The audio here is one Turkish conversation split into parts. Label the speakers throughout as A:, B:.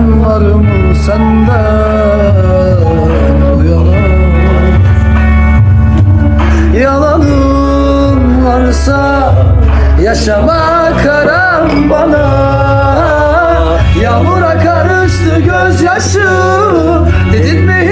A: mı senden bu yana. Yalanın varsa yaşama karan bana. Yağmura karıştı gözyaşım. Dedin mi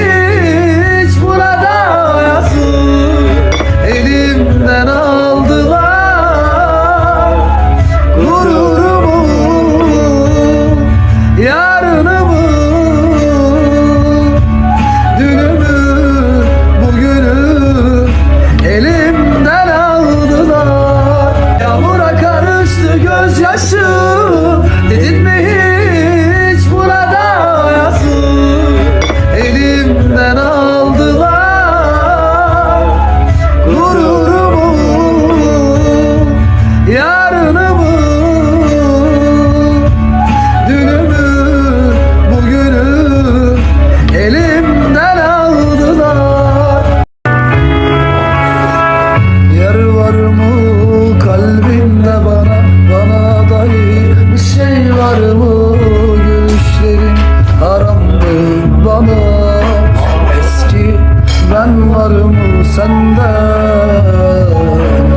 A: ben var mı senden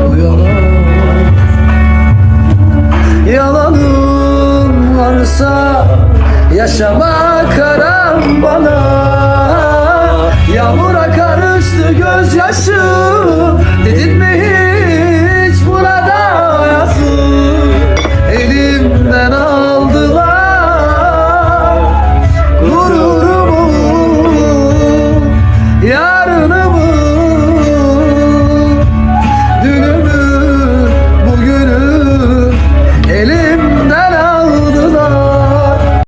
A: bu yana. Yalanın varsa yaşama karan bana. Yağmura karıştı gözyaşım. Dedin